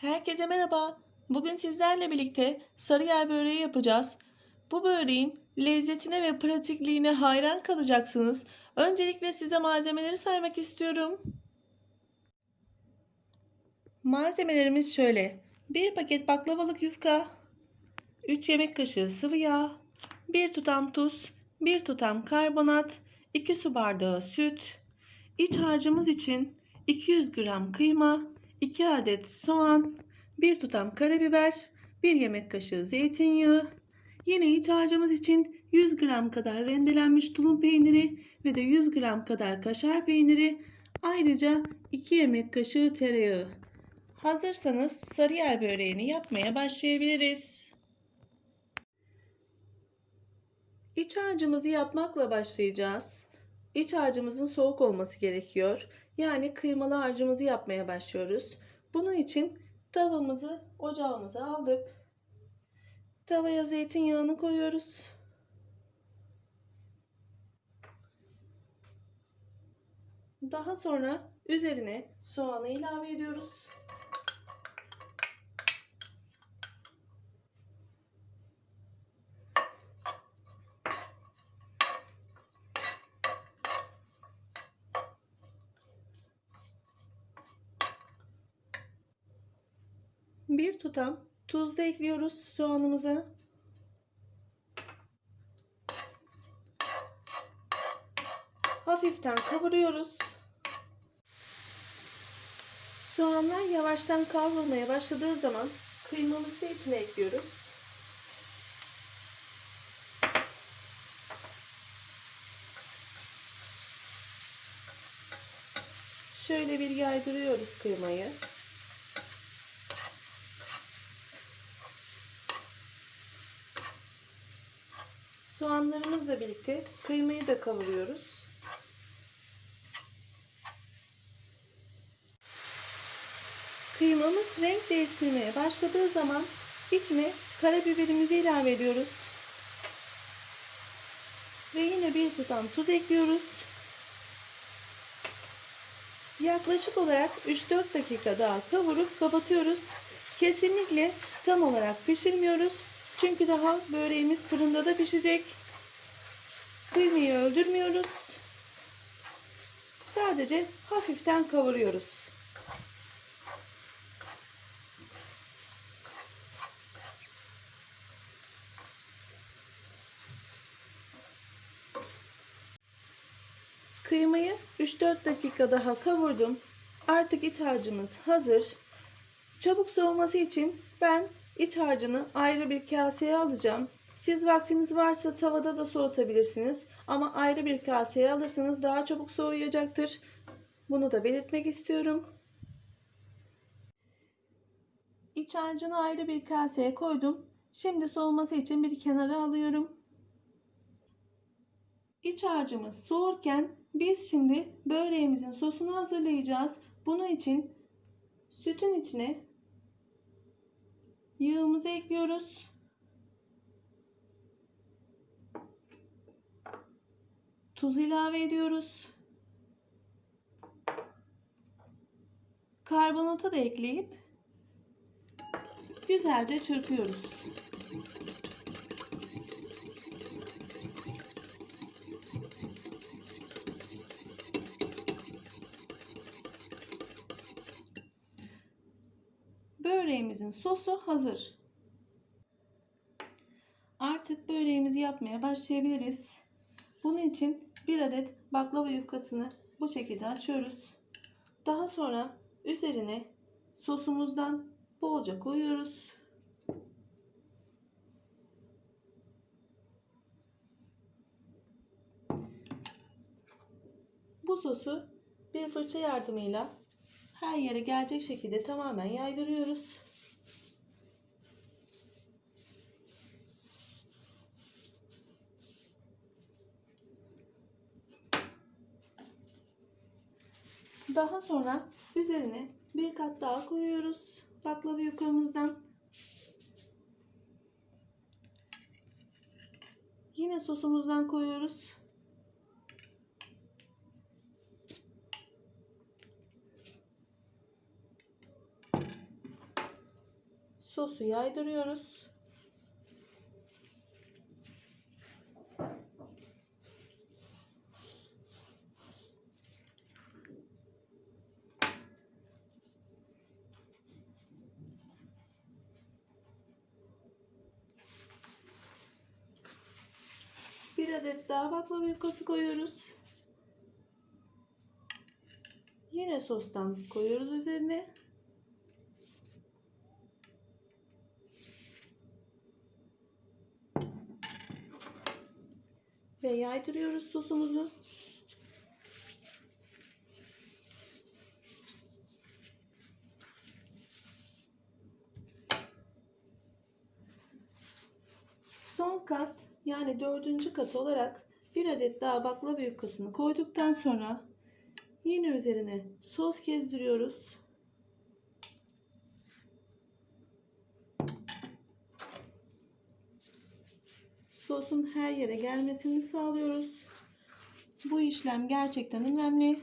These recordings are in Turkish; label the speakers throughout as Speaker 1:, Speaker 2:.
Speaker 1: Herkese merhaba. Bugün sizlerle birlikte sarıyer böreği yapacağız. Bu böreğin lezzetine ve pratikliğine hayran kalacaksınız. Öncelikle size malzemeleri saymak istiyorum. Malzemelerimiz şöyle. 1 paket baklavalık yufka, 3 yemek kaşığı sıvı yağ, 1 tutam tuz, 1 tutam karbonat, 2 su bardağı süt, iç harcımız için 200 gram kıyma, 2 adet soğan, 1 tutam karabiber, 1 yemek kaşığı zeytinyağı, yine iç harcımız için 100 gram kadar rendelenmiş tulum peyniri ve de 100 gram kadar kaşar peyniri, ayrıca 2 yemek kaşığı tereyağı. Hazırsanız sarıyer böreğini yapmaya başlayabiliriz. İç harcımızı yapmakla başlayacağız. İç harcımızın soğuk olması gerekiyor. Yani kıymalı harcımızı yapmaya başlıyoruz. Bunun için tavamızı ocağımıza aldık. Tavaya zeytinyağını koyuyoruz. Daha sonra üzerine soğanı ilave ediyoruz. Bir tutam tuz da ekliyoruz soğanımıza. Hafiften kavuruyoruz. Soğanlar yavaştan kavrulmaya başladığı zaman kıymamızı da içine ekliyoruz. Şöyle bir yaydırıyoruz kıymayı. Soğanlarımızla birlikte kıymayı da kavuruyoruz. Kıymamız renk değiştirmeye başladığı zaman içine karabiberimizi ilave ediyoruz. Ve yine bir tutam tuz ekliyoruz. Yaklaşık olarak 3-4 dakika daha kavurup kapatıyoruz. Kesinlikle tam olarak pişirmiyoruz. Çünkü daha böreğimiz fırında da pişecek. Kıymayı öldürmüyoruz. Sadece hafiften kavuruyoruz. Kıymayı 3-4 dakika daha kavurdum. Artık iç harcımız hazır. Çabuk soğuması için ben iç harcını ayrı bir kaseye alacağım. Siz vaktiniz varsa tavada da soğutabilirsiniz. Ama ayrı bir kaseye alırsanız daha çabuk soğuyacaktır. Bunu da belirtmek istiyorum. İç harcını ayrı bir kaseye koydum. Şimdi soğuması için bir kenara alıyorum. İç harcımız soğurken biz şimdi böreğimizin sosunu hazırlayacağız. Bunun için sütün içine yağımızı ekliyoruz. Tuz ilave ediyoruz. Karbonatı da ekleyip güzelce çırpıyoruz. Böreğimizin sosu hazır. Artık böreğimizi yapmaya başlayabiliriz. Bunun için bir adet baklava yufkasını bu şekilde açıyoruz. Daha sonra üzerine sosumuzdan bolca koyuyoruz. Bu sosu bir fırça yardımıyla her yere gelecek şekilde tamamen yaydırıyoruz. Daha sonra üzerine bir kat daha koyuyoruz baklava yufkamızdan. Yine sosumuzdan koyuyoruz. Sosu yaydırıyoruz. Bir adet daha baklava yufkası koyuyoruz. Yine sostan koyuyoruz üzerine. Ve yaydırıyoruz sosumuzu. Son kat yani dördüncü kat olarak bir adet daha baklava yufkasını koyduktan sonra yine üzerine sos gezdiriyoruz. Sosun her yere gelmesini sağlıyoruz. Bu işlem gerçekten önemli.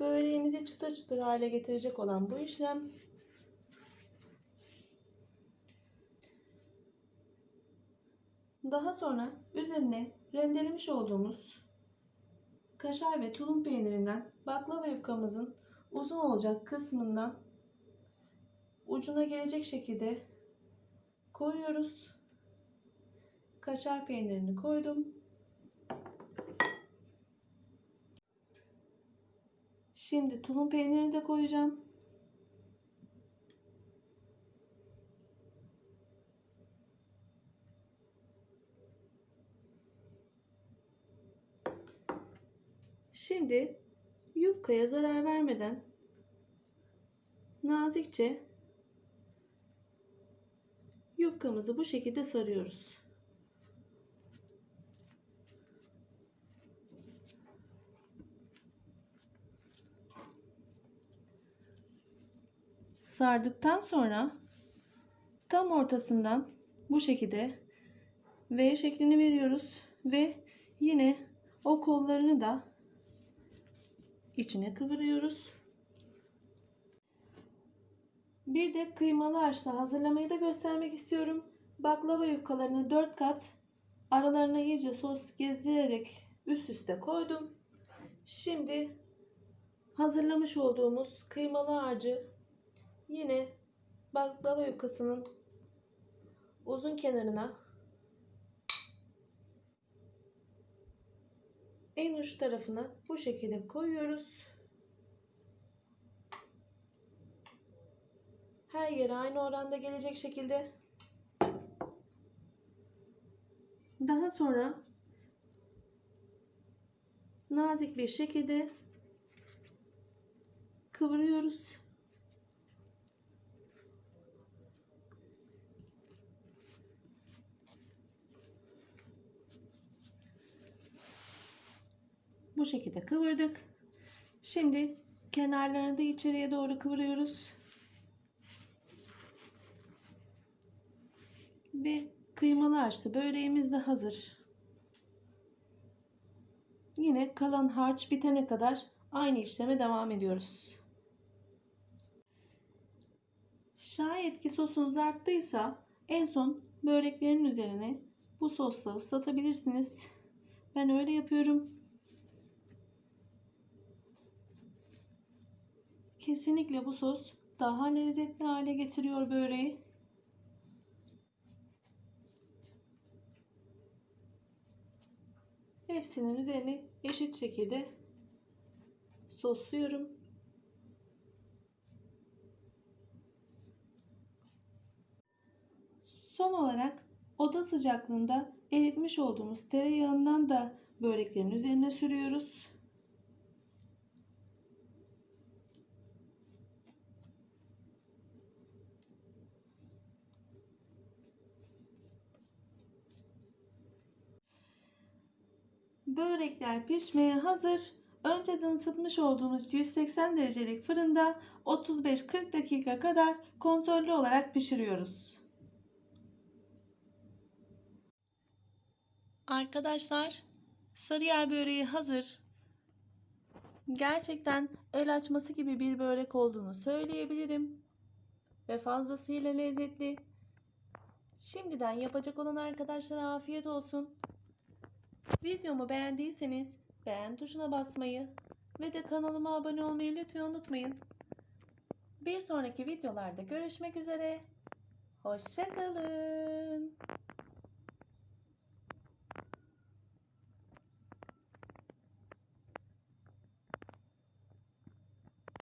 Speaker 1: Böreğimizi çıtır çıtır hale getirecek olan bu işlem Daha sonra üzerine rendelemiş olduğumuz kaşar ve tulum peynirinden baklava yufkamızın uzun olacak kısmından ucuna gelecek şekilde koyuyoruz. Kaşar peynirini koydum. Şimdi tulum peynirini de koyacağım. Şimdi yufkaya zarar vermeden nazikçe yufkamızı bu şekilde sarıyoruz. Sardıktan sonra tam ortasından bu şekilde V şeklini veriyoruz ve yine o kollarını da içine kıvırıyoruz. Bir de kıymalı harçla hazırlamayı da göstermek istiyorum. Baklava yufkalarını 4 kat aralarına iyice sos gezdirerek üst üste koydum. Şimdi hazırlamış olduğumuz kıymalı harcı yine baklava yufkasının uzun kenarına en uç tarafına bu şekilde koyuyoruz. Her yere aynı oranda gelecek şekilde. Daha sonra nazik bir şekilde kıvırıyoruz. Bu şekilde kıvırdık. Şimdi kenarlarını da içeriye doğru kıvırıyoruz. Ve kıymalı harçlı böreğimiz de hazır. Yine kalan harç bitene kadar aynı işleme devam ediyoruz. Şayet ki sosunuz arttıysa en son böreklerin üzerine bu sosla ıslatabilirsiniz. Ben öyle yapıyorum. Kesinlikle bu sos daha lezzetli hale getiriyor böreği. Hepsinin üzerine eşit şekilde sosluyorum. Son olarak oda sıcaklığında eritmiş olduğumuz tereyağından da böreklerin üzerine sürüyoruz. Börekler pişmeye hazır. Önceden ısıtmış olduğumuz 180 derecelik fırında 35-40 dakika kadar kontrollü olarak pişiriyoruz. Arkadaşlar, sarıyer böreği hazır. Gerçekten el açması gibi bir börek olduğunu söyleyebilirim. Ve fazlasıyla lezzetli. Şimdiden yapacak olan arkadaşlara afiyet olsun. Videomu beğendiyseniz beğen tuşuna basmayı ve de kanalıma abone olmayı lütfen unutmayın. Bir sonraki videolarda görüşmek üzere. Hoşçakalın.